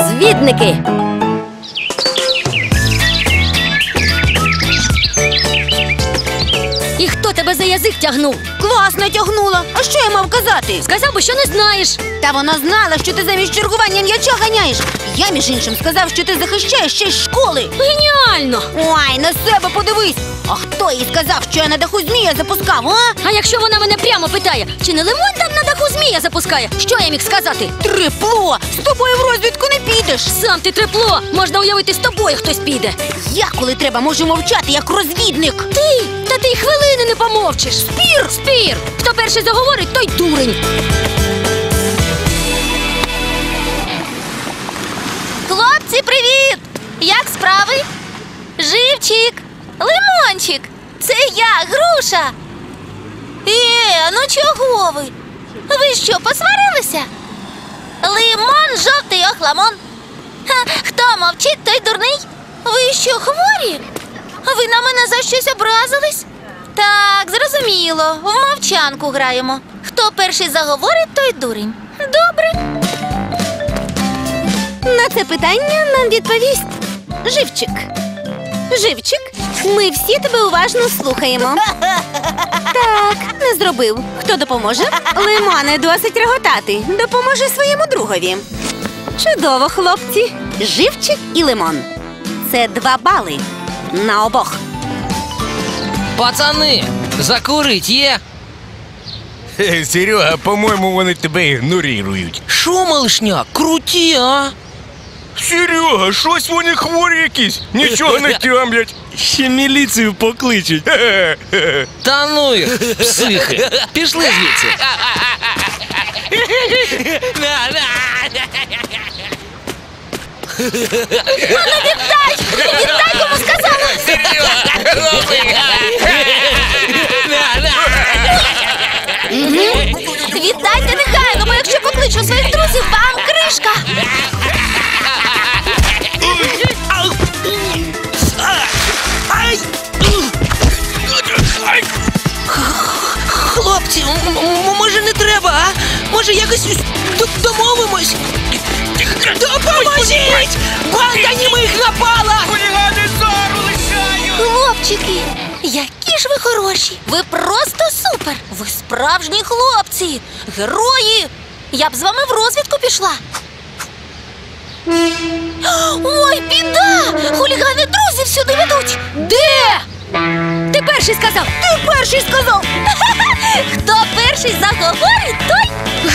Розвідники. Тебе за язик тягнув? Класно тягнула. А що я мав казати? Сказав би, що не знаєш. Та вона знала, що ти замість чергування м'яча ганяєш. Я, між іншим, сказав, що ти захищаєш ще й школи. Геніально! Ой, на себе подивись. А хто їй сказав, що я на даху змія запускав, а? А якщо вона мене прямо питає, чи не лимон там на даху змія запускає? Що я міг сказати? Трипло! З тобою в розвідку не підеш. Сам ти трепло! Можна уявити, з тобою хтось піде. Я, коли треба, можу мовчати, як розвідник. Ти! Та ти й хвилини не помовчиш. Спір! Спір! Хто перший заговорить, той дурень. Хлопці, привіт! Як справи? Живчик, лимончик, це я, груша. Е, ну чого ви? Ви що, посварилися? Лимон, жовтий охламон. Хто мовчить, той дурний. Ви що, хворі? Ви на мене за щось образились? Так, зрозуміло. В мовчанку граємо. Хто перший заговорить, той дурень. Добре. На це питання нам відповість Живчик. Живчик, ми всі тебе уважно слухаємо. Так, не зробив. Хто допоможе? Лимоне досить реготати. Допоможе своєму другові. Чудово, хлопці. Живчик і лимон. Це два бали на обох. Пацани, закурить є. Хе, Серега, по-моєму, вони тебе ігнорують. Шо, малышня, круті, а? Серега, щось вони хворі якісь, нічого не тямлять. Ще міліцію покличуть. Хе-хе-хе. Та ну їх, психи. Пішли звідси. Віддай, кому Хлопці, може не треба, а? Може якось домовимось? Допоможіть! Банда німих напала! Хлопчики, які ж ви хороші! Ви просто супер! Ви справжні хлопці! Герої! Я б з вами в розвідку пішла. Ой, біда! Хулігани друзів сюди ведуть! Де? Перший сказав! Ти перший сказав! Хто перший заговорить, той!